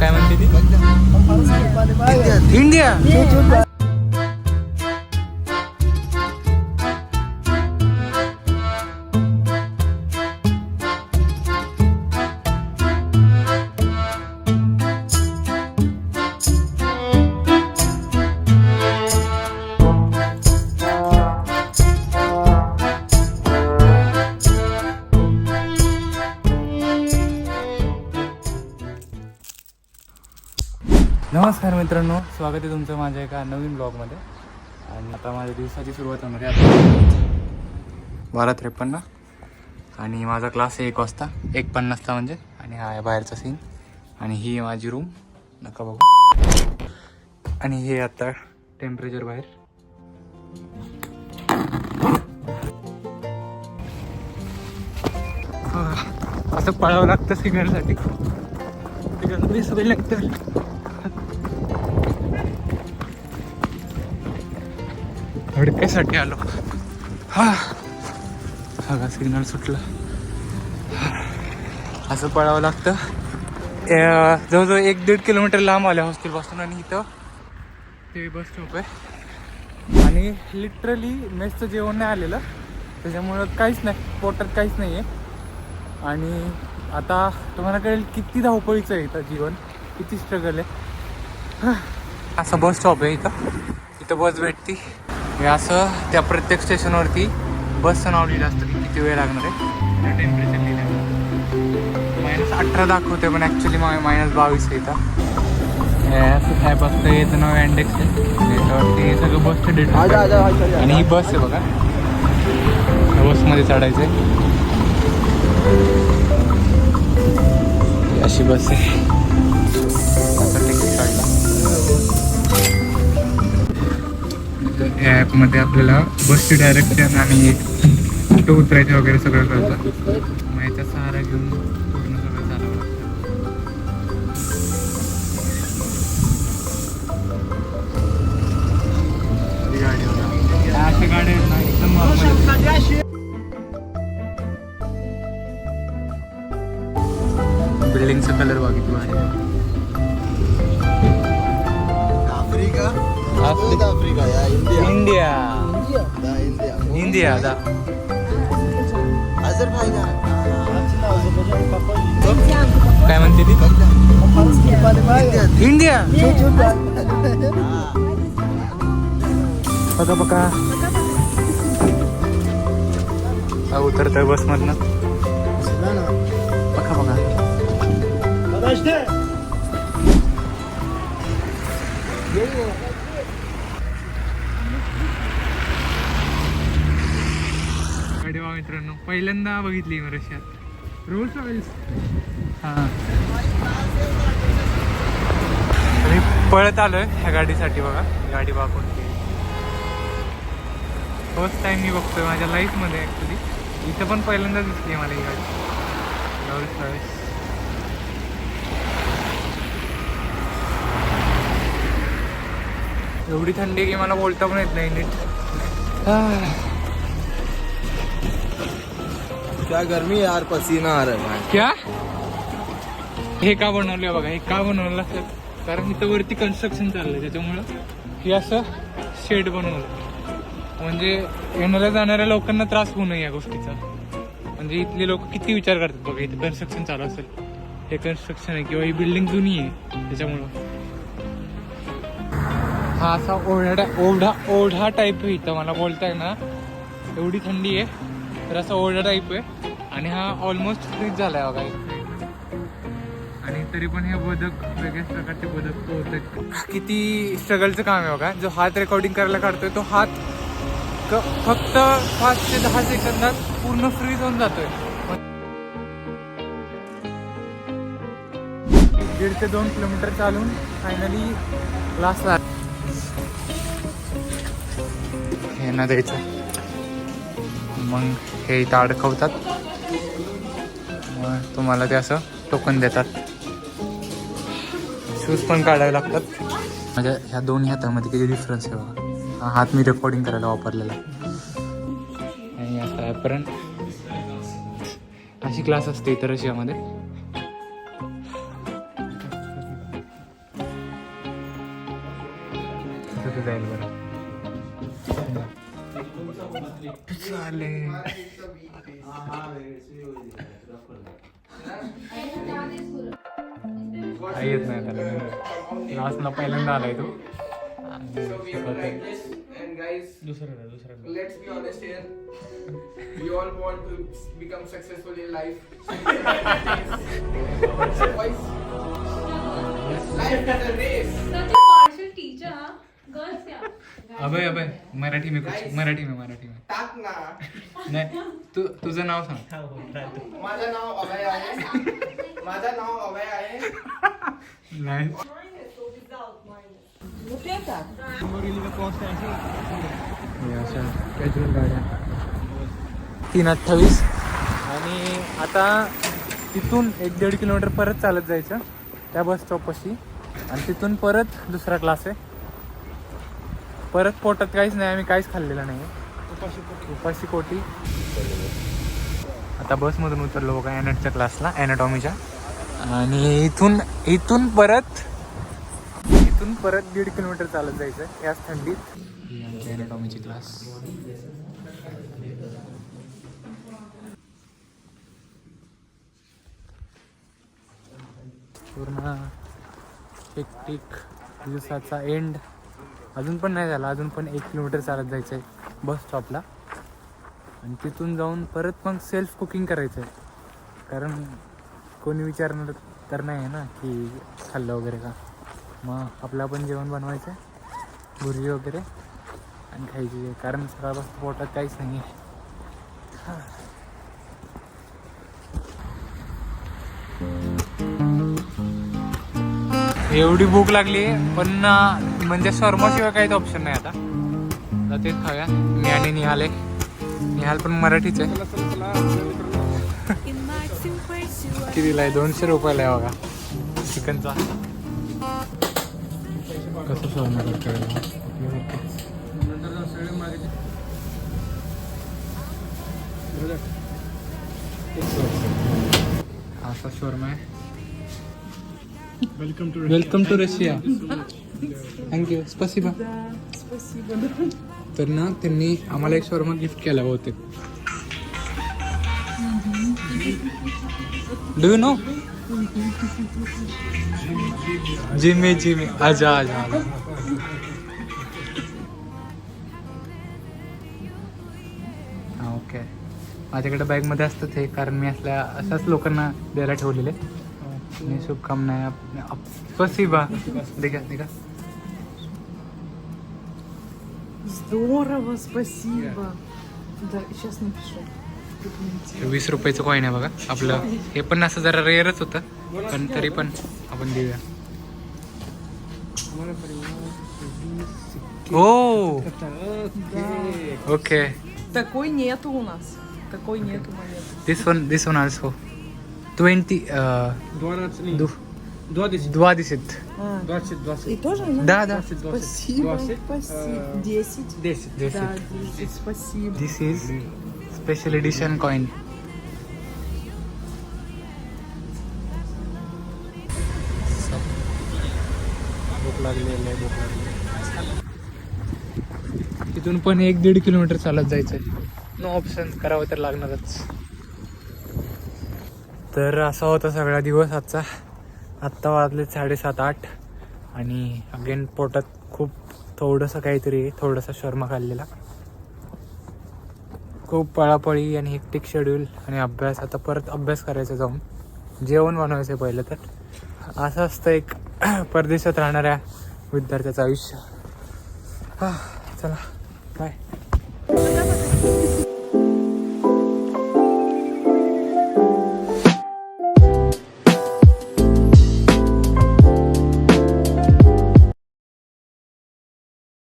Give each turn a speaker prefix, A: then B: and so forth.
A: काय म्हणते ती? इंडिया. स्वागत आहे तुमचं माझ्या एका नवीन ब्लॉगमध्ये आणि आता माझ्या दिवसाची सुरुवात होणार आहे. आता बारा त्रेपन्न आणि माझा क्लास आहे एक वाजता. एक पन्नासचा म्हणजे. आणि हा आहे बाहेरचा सीन आणि ही आहे माझी रूम नका बघू. आणि हे आता टेम्परेचर बाहेर. असं पळावं लागतं सिग्नलसाठी सिग्नल लागतं. हडक्यासाठी आलो. हा. सगळा सिग्नल सुटला. असं पळावं लागतं. जवळजवळ एक दीड किलोमीटर लांब आलं हॉस्टेलपासून आणि इथं ते बस स्टॉप आहे. आणि लिटरली मेसचं जेवण नाही आलेलं. त्याच्यामुळं काहीच नाही पोटात काहीच नाही आहे आणि आता तुम्हाला कळेल किती धावपळीचं आहे इथं जीवन. किती स्ट्रगल आहे. असं बस स्टॉप आहे इथं. इथं बस भेटती. हे असं त्या प्रत्येक स्टेशनवरती बसचं नाव लिहिलं असतं की किती वेळ लागणार आहे. टेम्परेचर लिहिलं मायनस अठरा दाखवते पण ॲक्च्युली मायनस बावीस आहे इथं. हे असं ह्या बसचं याचं नाव अँडेक्स आहे त्याच्यावरती हे सगळं बसचं डेट आणि ही बस आहे बघा. बसमध्ये चढायचं आहे अशी बस आहे. या ॲपमध्ये आपल्याला बसची डायरेक्शन आणि कुठं उतरायचं वगैरे सगळं कळतं. मग याचा सहारा घेऊन पूर्ण सगळं चालावं लागतं अशा गाड्या आहेत ना एकदम बिल्डिंगचा कलर बघितला. आहे.
B: India.
A: इंडिया. इंडिया दा. काय म्हणते ती
B: India.
A: इंडिया बघा बघा हा उतरतोय बस मधनं बघा बघा गाडी वा मित्रांनो. पहिल्यांदा बघितली मी रशियात. Rolls Royce. हा. पळत आलोय ह्या गाडीसाठी बघा. गाडी कोणती फर्स्ट टाइम मी बघतोय माझ्या लाईफमध्ये ॲक्च्युली इथं पण पहिल्यांदा दिसली मला ही गाडी. रोल्स रॉयल्स एवढी थंडी की मला बोलता पण येत नाही नीट.
B: क्या गर्मी यार पसीना आ रहा है
A: क्या? हे का बनवलं बघा हे का बनवलं असेल कारण इथं वरती कन्स्ट्रक्शन चाललंय त्याच्यामुळं हे असं शेड बनवलं. म्हणजे येणाऱ्या जाणाऱ्या लोकांना त्रास होऊ नये या गोष्टीचा. म्हणजे इथले लोक किती विचार करतात बघा इथं कन्स्ट्रक्शन चालू असेल हे कन्स्ट्रक्शन आहे किंवा ही बिल्डिंग जुनी आहे त्याच्यामुळं. हा असा ओढा ओढा ओढा टाईप आहे इथं मला बोलताय ना एवढी थंडी आहे. तर असा ओढा टाईप आहे. आणि हा ऑलमोस्ट फ्रीज झालाय बघा. आणि तरी पण हे बदक वेगळ्याच प्रकारचे बदक पोहतात किती स्ट्रगलचं काम आहे बघा. जो हात रेकॉर्डिंग करायला काढतोय तो हात क- फक्त पाच ते दहा सेकंदात पूर्ण फ्रीज होऊन जातोय. दीड ते दोन किलोमीटर चालून फायनली लास्ट हे ना द्यायचं. मग हे इथं अडकवतात. मग तुम्हाला ते असं टोकन देतात. शूज पण काढावे लागतात. म्हणजे ह्या दोन हातामध्ये किती डिफरन्स आहे बघा. हा हात मी रेकॉर्डिंग करायला वापरलेला. आणि असं ॲपरन अशी क्लास असते इतर रशियामध्ये. जाईल बरं. चाले काही येत नाही त्याला. लास्टला पहिल्यांदा आलाय तो. दुसरं दुसरं
C: let's
A: अभय अभय मराठी में कुछ मराठी में मराठी में.
C: टाक ना.
A: नाही तू तुझं नाव सांग.
C: माझं नाव अभय आहे. माझं नाव अभय आहे.
A: नाही. हे कॅज्युअल गाड्या. तीन अठ्ठावीस. आणि आता तिथून एक दीड किलोमीटर परत चालत जायचं त्या बस स्टॉपपाशी आणि तिथून परत दुसरा क्लास आहे. परत पोटात काहीच नाही आम्ही काहीच खाल्लेलं नाही. उपाशी कोटी आता बसमधून उतरलो बघा ॲनटच्या क्लासला ॲनाटॉमीच्या आणि इथून इथून परत इथून परत दीड किलोमीटर चालत जायचं याच थंडीत. ही ॲनाटॉमीची क्लास पूर्ण टिक दिवसाचा एंड अजून पण नाही झाला. अजून पण एक किलोमीटर चालत जायचं आहे बस स्टॉपला आणि तिथून जाऊन परत मग सेल्फ कुकिंग करायचं आहे कारण कोणी विचारणार तर नाही आहे ना की खाल्लं वगैरे का? मग आपलं पण जेवण बनवायचं आहे भुर्जी वगैरे आणि खायची आहे. कारण सकाळपासून पोटात काहीच नाही आहे. एवढी भूक लागली पण म्हणजे शर्माशिवाय काहीच ऑप्शन नाही आता. आता तेच खाऊया. मी आणि निहाल आहे निहाल पण मराठीच. आहे कितीला आहे? दोनशे रुपयाला आहे बघा. चिकनचा. कसं शोरमा असा शोरमा आहे welcome to Russia thank you स्पसिबा तर ना त्यांनी आम्हाला एक शर्मा गिफ्ट केला बहुतेक. डू यू नो जिमे जिमे. आजा आजा ओके माझ्याकडे बॅगमध्ये असतं ते कारण मी असल्या अशाच लोकांना द्यायला ठेवलेले. आणि शुभकामना स्पसिबा देखा देखा
D: Здорово, спасибо. Да, сейчас напишу.
A: वीस रुपयाचं कॉईन आहे बघा आपलं हे पण असं जरा रेअरच होतं पण तरी पण आपण देऊया हो okay
D: Такой нету у нас. Такой нету монеты.
A: This one this one also twenty два दिसत
D: А, и тоже она?
A: Да, да.
D: Спасибо, спасибо. Десять.
A: This
D: Да, десять. Спасибо.
A: This is special edition coin भूक लागली लय भूक लागली तिथून पण एक दीड किलोमीटर चालत जायचंय नो ऑप्शन करावं तर लागणारच तर असा होता सगळा दिवस आजचा. आत्ता वाजले साडेसात आठ. आणि अगेन पोटात खूप थोडंसं काहीतरी थोडंसं थोडासा शर्मा खाल्लेला. खूप पळापळी आणि हेक्टिक शेड्यूल आणि अभ्यास. आता परत अभ्यास करायचा जाऊन. जेवण बनवायचं पहिलं तर. असं असतं एक परदेशात राहणाऱ्या विद्यार्थ्याचं आयुष्य. हा, चला बाय